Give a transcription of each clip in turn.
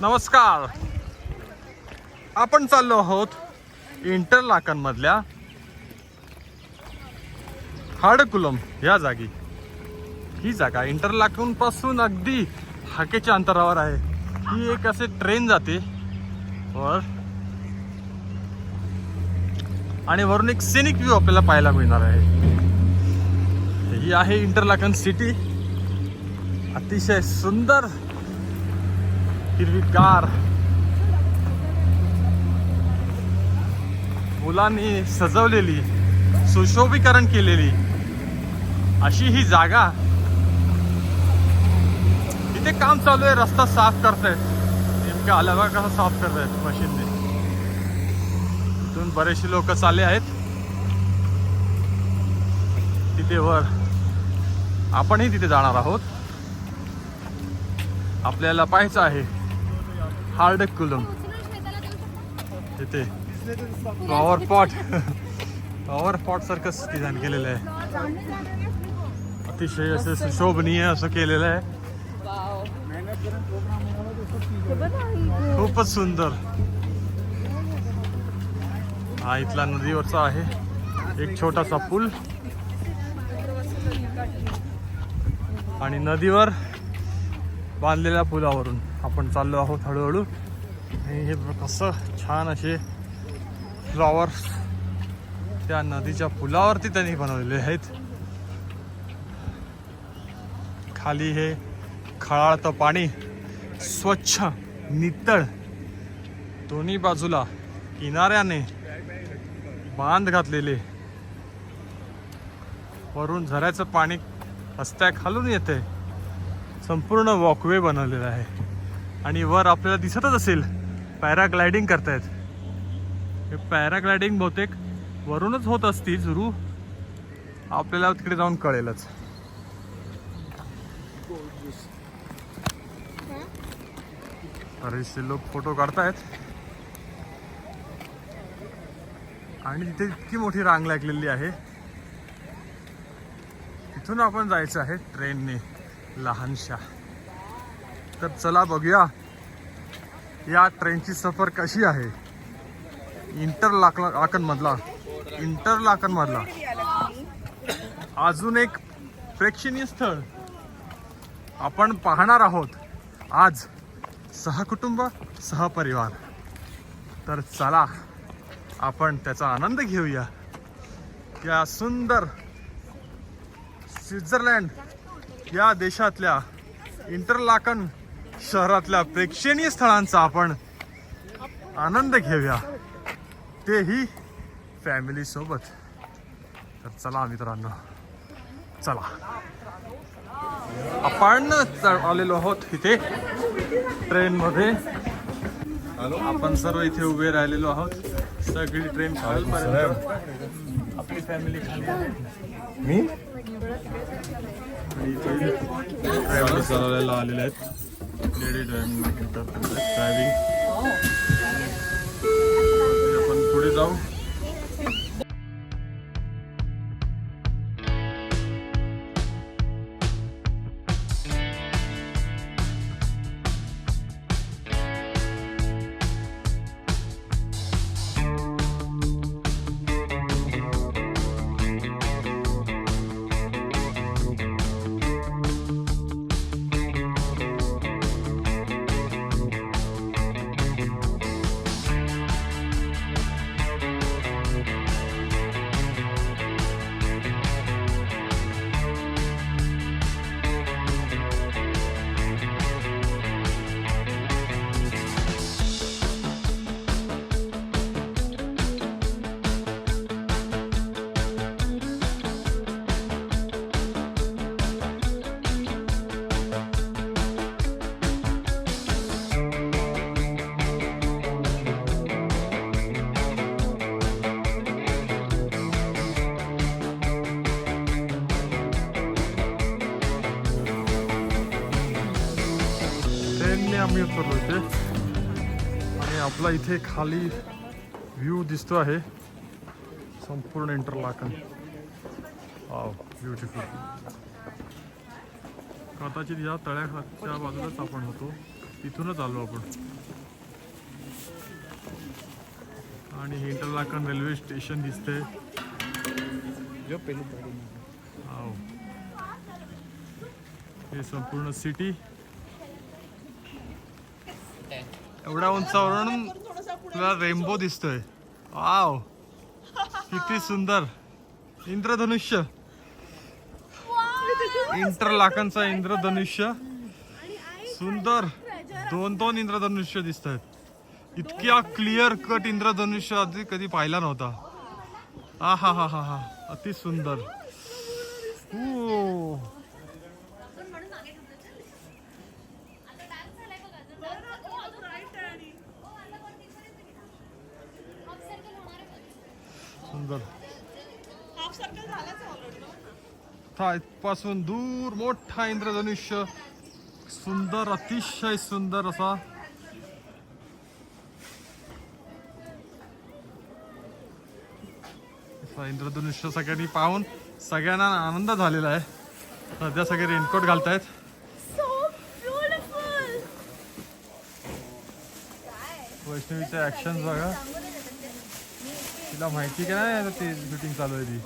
नमस्कार. आपण चाललो आहोत इंटरलाकनमधल्या हाडकुलम या जागी. ही जागा इंटरलाकनपासून अगदी हाकेच्या अंतरावर आहे. ही एक असे ट्रेन जाते. वर. आणि वरून एक सिनिक व्ह्यू आपल्याला पाहायला मिळणार आहे. ही आहे इंटरलाकन सिटी. अतिशय सुंदर हिरवीगार. मुलांनी सजवलेली सुशोभीकरण केलेली अशी ही जागा इथे काम चालू आहे रस्ता साफ करतायत नेमका अलावा कसा कसं साफ करतायत मशीनने? इथून बरेचसे लोक चालले आहेत. तिथे वर आपणही तिथे जाणार आहोत. आपल्याला पाहायचं आहे हार्ड कुलम तिथे पॉवर पॉट पॉवर पॉट सारखंच डिझाईन केलेलं आहे अतिशय असं सुशोभनीय असं केलेलं आहे खूपच सुंदर हा इथला नदीवरचा आहे एक छोटासा पूल आणि नदीवर बांधलेल्या पुलावरून आपण चाललो आहोत हळूहळू. आणि हे कसं छान असे फ्लॉवर्स त्या नदीच्या पुलावरती त्यांनी बनवलेले आहेत. खाली हे खळाळतं पाणी स्वच्छ नितळ दोन्ही बाजूला किनाऱ्याने बांध घातलेले. वरून झऱ्याचं पाणी रस्त्या खालून येते संपूर्ण वॉकवे बनवलेला आहे. आणि वर आपल्याला दिसतच असेल पॅराग्लायडिंग करतायत. हे पॅराग्लायडिंग बहुतेक वरूनच होत असतील सुरू. आपल्याला तिकडे जाऊन कळेलच. बरेचसे लोक फोटो काढतायत. आणि तिथे इतकी मोठी रांग लागलेली आहे. तिथून आपण जायचं आहे ट्रेनने लहानशा. तर चला बघूया. या ट्रेनची सफर कशी आहे? इंटरलाकन मधला इंटरलाकन मधला अजून एक प्रेक्षणीय स्थळ आपण पाहणार आहोत. आज सहकुटुंब सहपरिवार तर चला आपण त्याचा आनंद घेऊया. या सुंदर स्वित्झर्लंड या देशातल्या इंटरलाकन शहरातल्या प्रेक्षणीय स्थळांचा आपण आनंद घेऊया. तेही फॅमिली सोबत. तर चला मित्रांनो. चला. आपण आलेलो आहोत इथे ट्रेन मध्ये आपण सर्व इथे उभे राहिलेलो आहोत. सगळी ट्रेन खालपर्यंत आपली फॅमिली खाली. मी? ड्रायव्हर चालवायला आलेले आहेत लेडी ड्रायव्हिंग ड्रायव्हिंग आपण पुढे जाऊ मी उतरलो इथे आणि आपला इथे खाली व्ह्यू दिसतो आहे. संपूर्ण इंटरलाकन. वाव ब्युटिफुल कदाचित या तळ्याच्या बाजूलाच आपण होतो. तिथूनच आलो आपण. आणि हे इंटरलाकन रेल्वे स्टेशन दिसते हे संपूर्ण सिटी. एवढ्या उंचावरून तुला रेनबो दिसतोय. वाव. किती सुंदर. इंद्रधनुष्य. इंटरलाकनचा इंद्रधनुष्य. सुंदर. दोन दोन इंद्रधनुष्य दिसत आहेत इतक्या क्लिअर कट इंद्रधनुष्य आधी कधी पाहिला नव्हता. हा हा हा हा हा अति सुंदर. ओ सुंदर था इथपासून दूर मोठा इंद्रधनुष्य. सुंदर अतिशय सुंदर असा. इंद्रधनुष्य सगळ्यांनी पाहून सगळ्यांना आनंद झालेला आहे. सध्या सगळे रेनकोट घालतायत. वैष्णवीचे ऍक्शन बघा. तिला माहिती का नाही ती शूटिंग चालू आहे ती?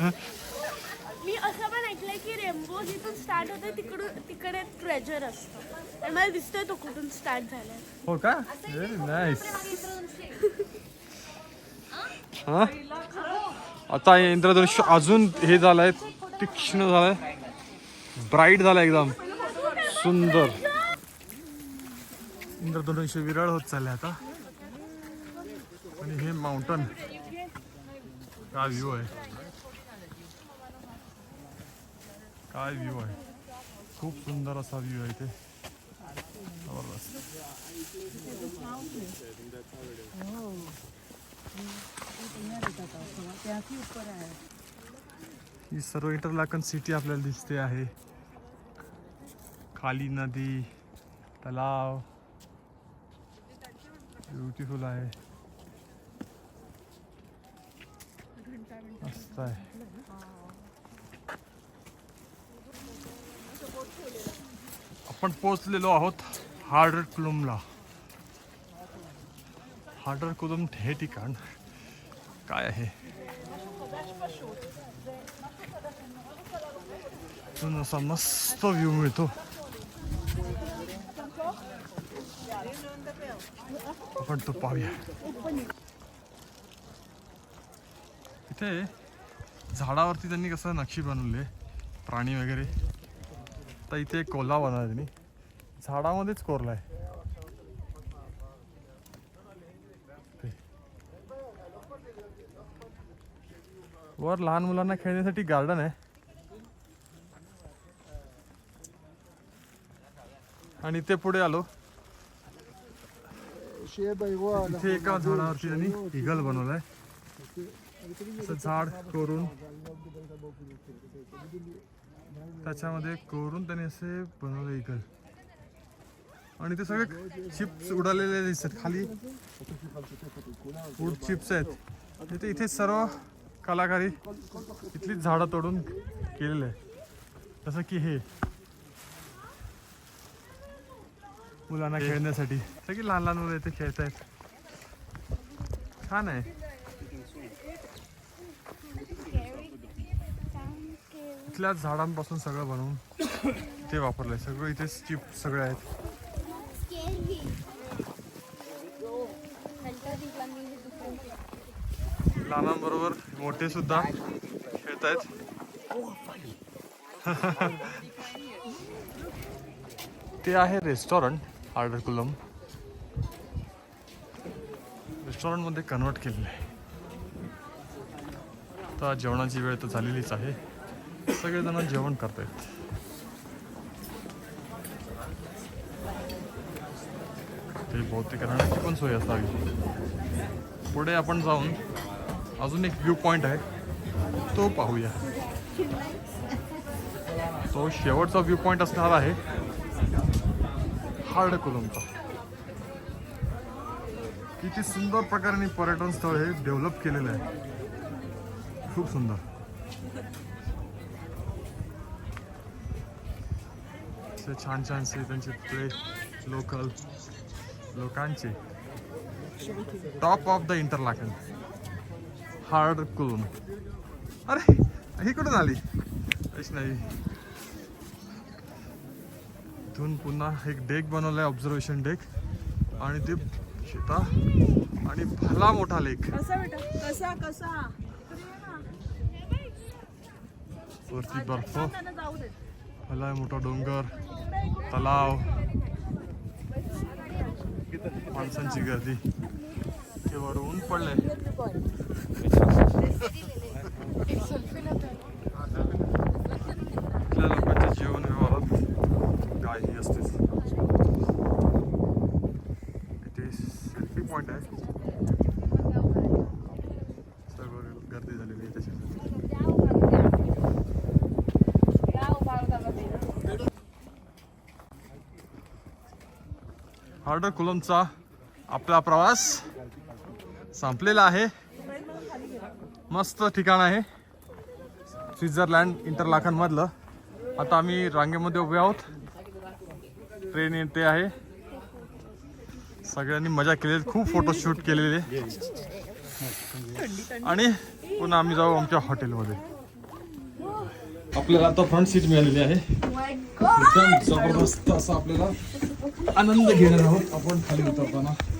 मी असं पण ऐकलंय की रेम्बो जिथून स्टार्ट होते तिकडून तिकडे ट्रेजर असतो. आणि मला दिसतोय तो कुठून स्टार्ट झालाय. हो का? नाईस हा? आता इंद्रधनुष्य अजून हे झालंय तीक्ष्ण झालंय. ब्राईट झालंय एकदम. सुंदर. इंद्रधनुष्य विरळ होत चाललंय आता. आणि हे माउंटन काय व्ह्यू आहे. काय व्ह्यू आहे? खूप सुंदर असा व्ह्यू आहे इथे. ही सर्व इंटरलाकन सिटी आपल्याला दिसते आहे. खाली नदी, तलाव. ब्युटिफुल आहे. मस्त आहे. आपण पोचलेलो आहोत हार्डर कुलुमला हार्डर कुलुम हे ठिकाण काय आहे? असा मस्त व्ह्यू मिळतो. आपण तो पाहूया. इथे झाडावरती त्यांनी कसं नक्षी बनवले प्राणी वगैरे. तर इथे एक कोल्हा बनवला त्यांनी. झाडामध्येच कोरलाय. वर लहान मुलांना खेळण्यासाठी गार्डन आहे. आणि ते पुढे आलो. इथे एका झाडावरती त्यांनी इगल बनवलाय. असं झाड कोरून. त्याच्यामध्ये कोरून त्याने असे बनवले इगल आणि ते सगळे चिप्स उडालेले दिसतात खाली. फूड चिप्स आहेत. तिथे इथे सर्व कलाकारी इथलीच झाडं तोडून केलेलं आहे जसं की हे. मुलांना खेळण्यासाठी. सगळी लहान लहान मुलं इथे खेळत आहेत छान आहे. इथल्याच झाडांपासून सगळं बनवून ते वापरलंय. सगळं इथे चिप सगळे आहेत. लहानांबरोबर मोठे सुद्धा खेळत आहेत. ते आहे रेस्टॉरंट आर्डर कुलम रेस्टॉरंटमध्ये कन्वर्ट केलेलं आहे. आता जेवणाची वेळ तर झालेलीच आहे. सगळेजण जेवण करतायत. ते बहुतेक राहण्याची पण सोय असावी. पुढे आपण जाऊन अजून एक व्ह्यू पॉईंट आहे. तो पाहूया. तो शेवटचा व्ह्यू पॉईंट असणार आहे. हार्ड कुलमचा किती सुंदर प्रकारे पर्यटन स्थळ हे डेव्हलप केलेलं आहे. खूप सुंदर. असे छान छानसे त्यांचे तिकडे लोकल लोकांचे. Top of the Interlaken Harder Kulm अरे ही कुठून आली? वैष्णवी. इथून पुन्हा एक डेक बनवलाय ऑब्झर्वेशन डेक आणि ते शेता आणि भला मोठा लेक कसा कसा वरती बर्फ. भला मोठा डोंगर तलाव माणसांची गर्दी. ते वर ऊन पडलंय इथल्या लोकांच्या जीवन व्यवहारात काही असतेच इथे सेल्फी पॉइंट आहे सर्व गर्दी झालेली आहे त्याच्यासाठी हार्डर कुलमचा आपला प्रवास संपलेला आहे. मस्त ठिकाण आहे. स्वित्झरलँड इंटरलाखनमधलं. आता आम्ही रांगेमध्ये उभे आहोत. ट्रेन येते आहे. सगळ्यांनी मजा केलेली खूप फोटोशूट केलेले. आणि पुन्हा आम्ही जाऊ आमच्या हॉटेलमध्ये. आपल्याला आता फ्रंट सीट मिळालेली आहे. एकदम जबरदस्त असं आपल्याला आनंद घेणार आहोत. आपण खाली उतरताना.